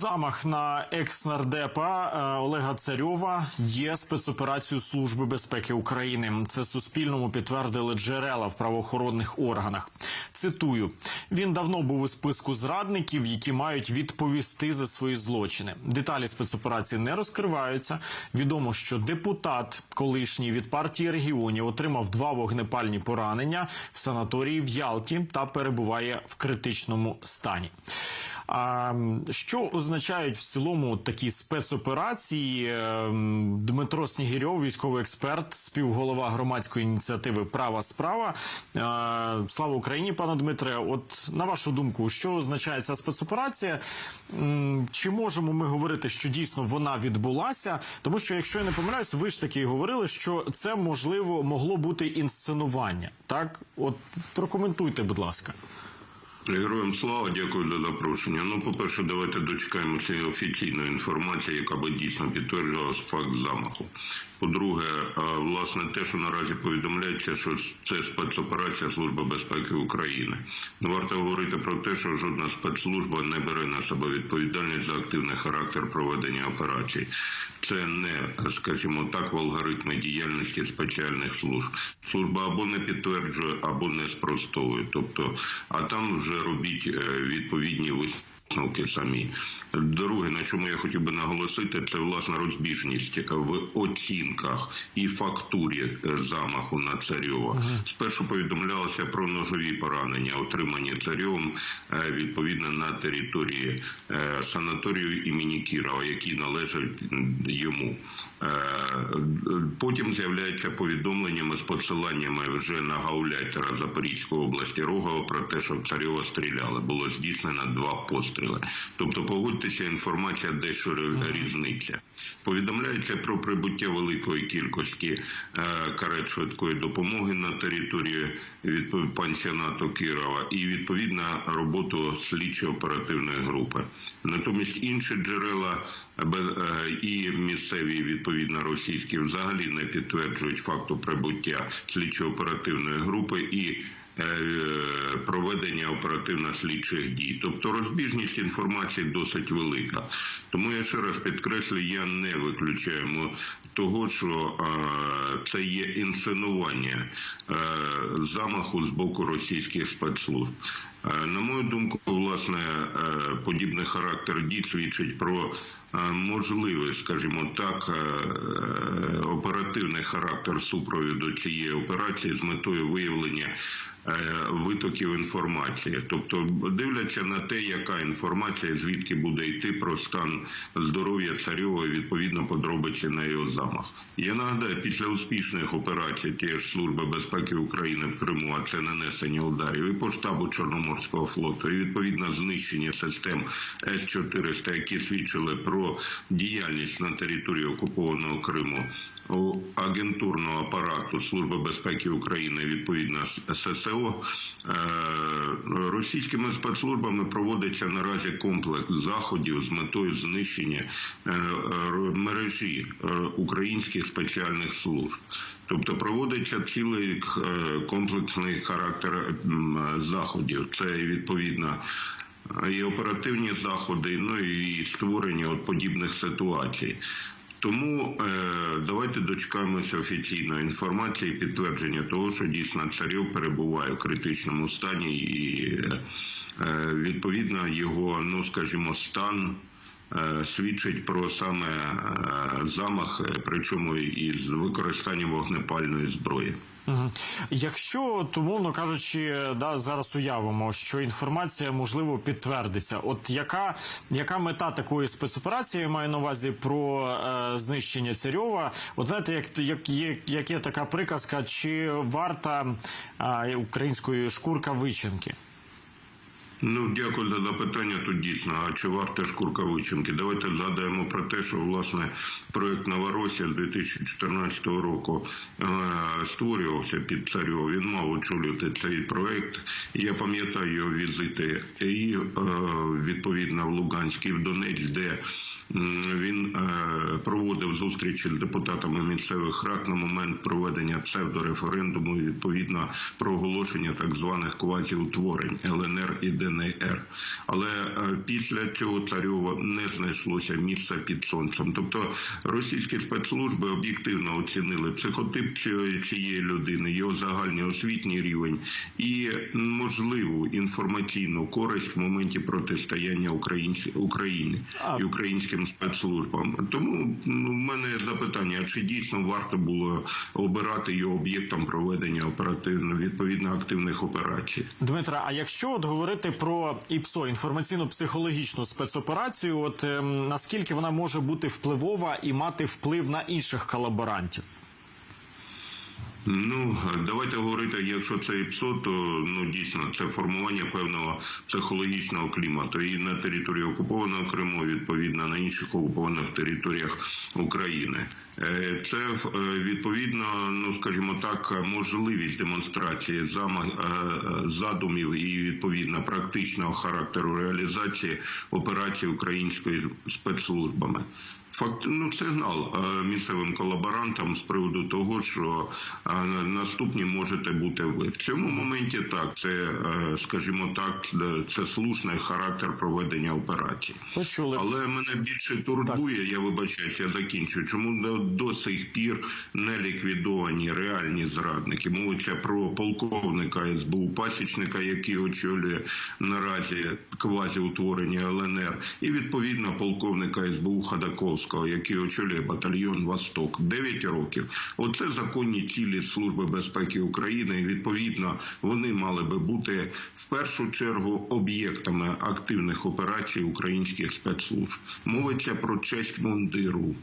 Замах на екс-нардепа е, Олега Царьова є спецоперацією Служби безпеки України. Це Суспільному підтвердили джерела в правоохоронних органах. Цитую: він давно був у списку зрадників, які мають відповісти за свої злочини. Деталі спецоперації не розкриваються. Відомо, що депутат, колишній від партії регіонів, отримав два вогнепальні поранення в санаторії в Ялті та перебуває в критичному стані. А що означають в цілому такі спецоперації? Ем, Дмитро Снігірьов, військовий експерт, співголова громадської ініціативи Права справа. Е, Слава Україні, пане Дмитре. От на вашу думку, що означає ця спецоперація? Чи можемо ми говорити, що дійсно вона відбулася? Тому що, якщо я не помиляюсь, ви ж таки говорили, що це можливо могло бути інсценування. Так, от прокоментуйте, будь ласка. Героям слава, дякую за запрошення. Ну, по-перше, давайте дочекаємося офіційної інформації, яка би дійсно підтверджувала факт замаху. По-друге, власне, те, що наразі повідомляється, що це спецоперація Служби безпеки України. Не варто говорити про те, що жодна спецслужба не бере на себе відповідальність за активний характер проведення операцій. Це не, скажімо так, в алгоритми діяльності спеціальних служб. Служба або не підтверджує, або не спростовує. Тобто, а там вже робіть е, відповідні висновки. Висновки самі друге, на чому я хотів би наголосити, це власна розбіжність в оцінках і фактурі е, замаху на царьова. Спершу повідомлялося про ножові поранення, отримані царьовим е, відповідно на території е, санаторію імені Кірова, які належать йому. Потім з'являється повідомленнями з посиланнями вже на гауляйтера Запорізької області Рогова про те, що в царьова стріляли. Було здійснено два постріли. Тобто, погодьтеся, інформація дещо різниця. Повідомляється про прибуття великої кількості е, карет швидкої допомоги на території відпов- пансіонату Кірова і відповідна роботу слідчо-оперативної групи. Натомість інші джерела е, і місцеві відповідно російські взагалі не підтверджують факту прибуття слідчо-оперативної групи і е, проведення оперативно-слідчих дій. Тобто розбіжність інформації досить велика. Тому я ще раз підкреслю, я не виключаємо того, що е, це є інсценування е, замаху з боку російських спецслужб. Е, На мою думку, власне, подібний характер дій свідчить про е, можливий, скажімо так, оперативний характер супроводу цієї операції з метою виявлення витоків інформації, тобто дивляться на те, яка інформація, звідки буде йти про стан здоров'я царьова відповідно подробиці на його замах. Я нагадаю, після успішних операцій тієї ж служби безпеки України в Криму, а це нанесення ударів і по штабу Чорноморського флоту, і відповідно знищення систем С-400, які свідчили про діяльність на території окупованого Криму агентурного апарату Служби безпеки України, відповідно ССО, е, російськими спецслужбами проводиться наразі комплекс заходів з метою знищення е, мережі е, українських спеціальних служб. Тобто проводиться цілий комплексний характер заходів. Це відповідно і оперативні заходи, ну і створення от подібних ситуацій. Тому е, давайте дочекаємося офіційної інформації, підтвердження того, що дійсно царів перебуває в критичному стані, і е, відповідно його, ну скажімо, стан. е, Свідчить про саме е, замах, причому із використанням вогнепальної зброї. Якщо, тому кажучи, да, зараз уявимо, що інформація можливо підтвердиться. От яка, яка мета такої спецоперації я маю на увазі про е, знищення Царьова? От знаєте, як, як, є, як є така приказка, чи варта е, української шкурка вичинки? Ну, дякую за запитання. Тут дійсно, а чи варте шкурка вичинки? Давайте згадаємо про те, що власне проект Новоросія з 2014 року е, створювався під царьов. Він мав очолювати цей проект. Я пам'ятаю його візити і е, відповідно в Луганськ і в Донець, де він е, проводив зустрічі з депутатами місцевих рад на момент проведення псевдореферендуму, і, відповідно проголошення так званих квазіутворень ЛНР і ДНР. ДНР. Але е, після цього царьова не знайшлося місця під сонцем. Тобто російські спецслужби об'єктивно оцінили психотип цієї- людини, його загальний освітній рівень і можливу інформаційну користь в моменті протистояння Україні і українським спецслужбам. Тому ну, в мене запитання: чи дійсно варто було обирати його об'єктом проведення оперативно відповідно активних операцій? Дмитра, а якщо от говорити про ІПСО, інформаційно-психологічну спецоперацію, от ем, наскільки вона може бути впливова і мати вплив на інших колаборантів? Ну давайте говорити, якщо це ІПСО, то ну дійсно це формування певного психологічного клімату і на території окупованого Криму, відповідно на інших окупованих територіях України. Е, Це е, відповідно, ну скажімо так, можливість демонстрації е, задумів і відповідно практичного характеру реалізації операцій української спецслужбами. Факт ну сигнал е, місцевим колаборантам з приводу того, що е, наступні можете бути ви. В цьому моменті так, це е, скажімо так, це слушний характер проведення операцій. Почули. Але мене більше турбує, я вибачаюсь, я закінчу. Чому до, до сих пір не ліквідовані реальні зрадники? Мовиться про полковника СБУ пасічника, який очолює наразі квазіутворення ЛНР, і відповідно полковника СБУ Хадаковського, який очолює батальйон Восток. 9 років. Оце законні цілі Служби безпеки України. І відповідно вони мали би бути в першу чергу об'єктами активних операцій українських спецслужб. Мовиться про честь мундиру.